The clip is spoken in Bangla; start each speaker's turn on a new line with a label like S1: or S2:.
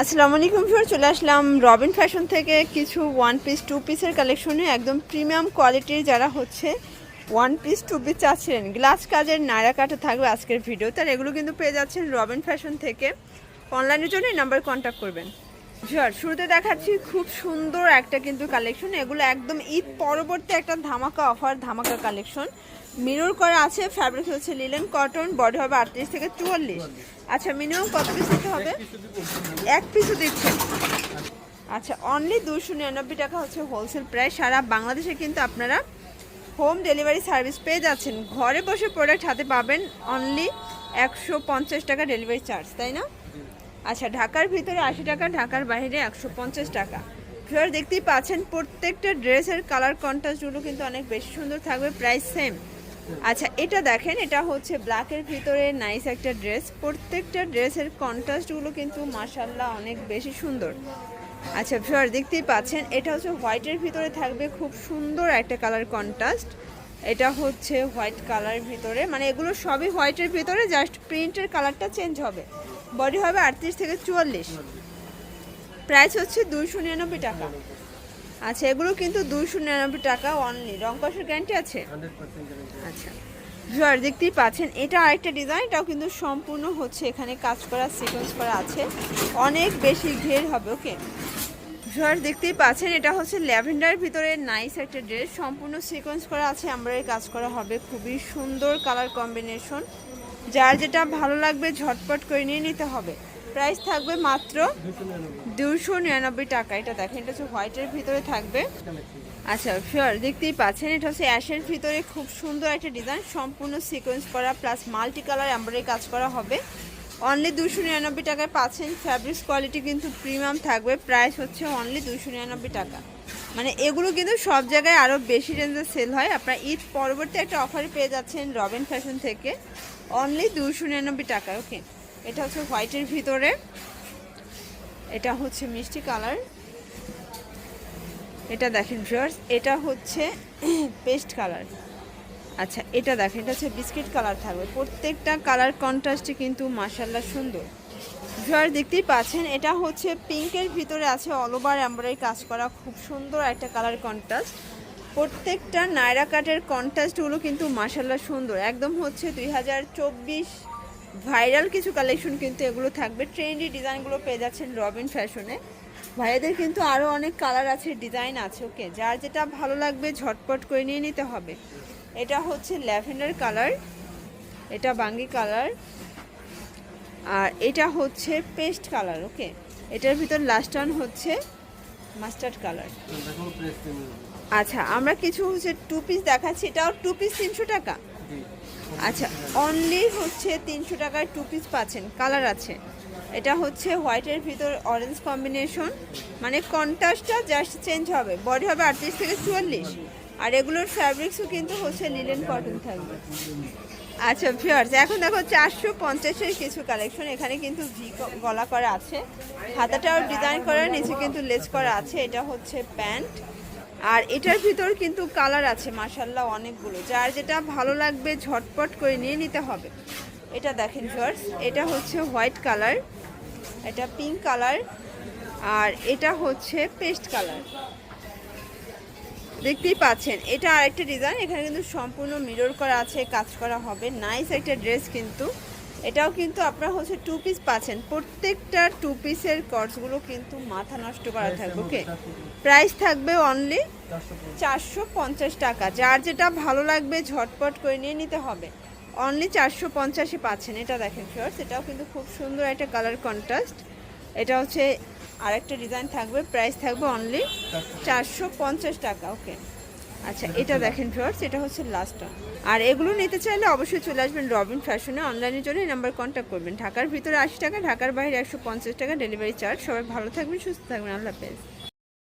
S1: আসসালামু আলাইকুম ফির চলে আসলাম রবিন ফ্যাশন থেকে কিছু ওয়ান পিস টু পিসের কালেকশনে একদম প্রিমিয়াম কোয়ালিটির যারা হচ্ছে ওয়ান পিস টু পিস চাচ্ছিলেন গ্লাস কাজের নায়রা কাটা থাকবে আজকের ভিডিও তার এগুলো কিন্তু পেয়ে যাচ্ছেন রবিন ফ্যাশন থেকে। অনলাইনের জন্য নাম্বার কন্ট্যাক্ট করবেন। শুরুতে দেখাচ্ছি খুব সুন্দর একটা কিন্তু কালেকশন এগুলো একদম ঈদ পরবর্তী একটা ধামাকা অফার ধামাকা কালেকশন মিরর করা আছে ফ্যাব্রিক হচ্ছে লিলেন কটন বডি হবে আটত্রিশ থেকে চুয়াল্লিশ। আচ্ছা মিনিমাম কত পিস দিতে হবে? এক পিসও দিচ্ছেন আচ্ছা অনলি দুশো নিরানব্বই টাকা হচ্ছে হোলসেল প্রাইস সারা বাংলাদেশে কিন্তু আপনারা হোম ডেলিভারি সার্ভিস পেয়ে যাচ্ছেন। ঘরে বসে প্রোডাক্ট হাতে পাবেন অনলি একশো পঞ্চাশ টাকা ডেলিভারি চার্জ তাই না? আচ্ছা ঢাকার ভিতরে আশি টাকা, ঢাকার বাইরে একশো পঞ্চাশ টাকা। ফিওর দেখতেই পাচ্ছেন, প্রত্যেকটা ড্রেসের কালার কন্ট্রাস্টগুলো কিন্তু অনেক বেশি সুন্দর থাকবে প্রাইস সেম আচ্ছা এটা দেখেন, এটা হচ্ছে ব্ল্যাকের ভিতরে নাইস একটা ড্রেস প্রত্যেকটা ড্রেসের কন্ট্রাস্টগুলো কিন্তু মাসাল্লাহ অনেক বেশি সুন্দর। আচ্ছা ফিওর দেখতেই পাচ্ছেন, এটা হচ্ছে হোয়াইটের ভিতরে থাকবে খুব সুন্দর একটা কালার কন্ট্রাস্ট এটা হচ্ছে হোয়াইট কালার ভিতরে মানে এগুলো সবই হোয়াইটের ভিতরে জাস্ট প্রিন্টের কালারটা চেঞ্জ হবে। বডি হবে আটত্রিশ থেকে চুয়াল্লিশ। প্রাইস হচ্ছে দুইশো নিরানব্বই টাকা। আচ্ছা এগুলো কিন্তু দুইশো নিরানব্বই টাকা অনলি রং কষের গ্যারান্টি আছে? আচ্ছা। জোয়ার দেখতেই পাচ্ছেন, এটা আরেকটা ডিজাইন এটাও কিন্তু সম্পূর্ণ হচ্ছে এখানে কাজ করা সিকোয়েন্স করা আছে। অনেক বেশি ঘের হবে ওকে জোয়ার দেখতেই পাচ্ছেন, এটা হচ্ছে ল্যাভেন্ডার ভিতরে নাইস একটা ড্রেস সম্পূর্ণ সিকোয়েন্স করা আছে আমরা কাজ করা হবে। খুবই সুন্দর কালার কম্বিনেশন যার যেটা ভালো লাগবে ঝটপট করে নিয়ে নিতে হবে। প্রাইস থাকবে মাত্র দুশো নিরানব্বই টাকা। এটা দেখেন, এটা হচ্ছে হোয়াইটের ভিতরে থাকবে। আচ্ছা শিওর দেখতেই পাচ্ছেন, এটা হচ্ছে অ্যাশের ভিতরে খুব সুন্দর একটা ডিজাইন সম্পূর্ণ সিকোয়েন্স করা প্লাস মাল্টি কালার এমব্রয়ডারি কাজ করা হবে। অনলি দুশো নিরানব্বই টাকায় পাচ্ছেন ফ্যাব্রিক্স কোয়ালিটি কিন্তু প্রিমিয়াম থাকবে প্রাইস হচ্ছে অনলি দুশো নিরানব্বই টাকা। মানে এগুলো কিন্তু সব জায়গায় আরও বেশি রেঞ্জে সেল হয়। আপনার ঈদ পরবর্তী একটা অফারে পেয়ে যাচ্ছেন রবিন ফ্যাশন থেকে। অনলি দুশো নিরানব্বই টাকা ওকে এটা হচ্ছে হোয়াইটের ভিতরে। এটা হচ্ছে মিষ্টি কালার এটা দেখেন ভিউয়ার্স এটা হচ্ছে পেস্ট কালার আচ্ছা এটা দেখেন, এটা হচ্ছে বিস্কিট কালার থাকবে। প্রত্যেকটা কালার কন্ট্রাস্টে কিন্তু মাসাল্লাহ সুন্দর। ভিউয়ার দেখতেই পাচ্ছেন, এটা হচ্ছে পিঙ্কের ভিতরে আছে অল ওভার এমব্রয়ডারি কাজ করা, খুব সুন্দর একটা কালার কন্ট্রাস্ট প্রত্যেকটা নায়রা কাটের কন্ট্রাস্টগুলো কিন্তু মাসাল্লাহ সুন্দর। একদম হচ্ছে দুই হাজার চব্বিশ ভাইরাল কিছু কালেকশন কিন্তু এগুলো থাকবে। ট্রেন্ডি ডিজাইনগুলো পেয়ে যাচ্ছেন রবিন ফ্যাশনে ভাইয়াদের কিন্তু আরও অনেক কালার আছে ডিজাইন আছে ওকে যার যেটা ভালো লাগবে ঝটপট করে নিয়ে নিতে হবে। এটা হচ্ছে ল্যাভেন্ডার কালার এটা বাঙ্গি কালার আর এটা হচ্ছে পেস্ট কালার ওকে? এটার ভিতর লাস্ট ওয়ান হচ্ছে মাস্টার্ড কালার আচ্ছা আমরা কিছু হচ্ছে টু পিস দেখাচ্ছি। এটাও টু পিস তিনশো টাকা? আচ্ছা অনলি হচ্ছে তিনশো টাকায় টু পিস পাচ্ছেন কালার আছে। এটা হচ্ছে হোয়াইটের ভিতর অরেঞ্জ কম্বিনেশন মানে কন্ট্রাস্টটা জাস্ট চেঞ্জ হবে। বডি হবে আটত্রিশ থেকে চুয়াল্লিশ। আর এগুলোর ফ্যাব্রিক্সও কিন্তু হচ্ছে লিলেন কটন থাকবে। আচ্ছা ভিউয়ার্স এখন দেখো চারশো পঞ্চাশের কিছু কালেকশন এখানে কিন্তু ভি গলা করা আছে। হাতাটাও ডিজাইন করা, নিচে কিন্তু লেস করা আছে, এটা হচ্ছে প্যান্ট। আর এটার ভিতর কিন্তু কালার আছে মাসাল্লাহ অনেকগুলো। যার যেটা ভালো লাগবে, ঝটপট করে নিয়ে নিতে হবে। এটা দেখেন ভিউয়ার্স এটা হচ্ছে হোয়াইট কালার এটা পিঙ্ক কালার আর এটা হচ্ছে পেস্ট কালার দেখতেই পাচ্ছেন এটা আরেকটা ডিজাইন এখানে কিন্তু সম্পূর্ণ মিরর করা আছে কাজ করা হবে। নাইস একটা ড্রেস কিন্তু। এটাও কিন্তু আপনারা হচ্ছে টু পিস পাচ্ছেন। প্রত্যেকটা টু পিসের কর্সগুলো কিন্তু মাথা নষ্ট করা থাকবে ওকে প্রাইস থাকবে অনলি চারশো পঞ্চাশ। টাকা। যার যেটা ভালো লাগবে ঝটপট করে নিয়ে নিতে হবে। অনলি চারশো পঞ্চাশে পাচ্ছেন। এটা দেখেন শর্টস এটাও কিন্তু খুব সুন্দর একটা কালার কন্ট্রাস্ট এটা হচ্ছে আরেকটা ডিজাইন থাকবে প্রাইস থাকবে অনলি চারশো পঞ্চাশ টাকা ওকে আচ্ছা এটা দেখেন ফ্লোয়ার্স এটা হচ্ছে লাস্ট আর এগুলো নিতে চাইলে অবশ্যই চলে আসবেন রবিন ফ্যাশনে অনলাইনের জন্য নাম্বার কন্ট্যাক্ট করবেন। ঢাকার ভিতরে আশি টাকা, ঢাকার বাইরে একশো পঞ্চাশ টাকা ডেলিভারি চার্জ সবাই ভালো থাকবেন, সুস্থ থাকবেন, আল্লাহ হাফেজ।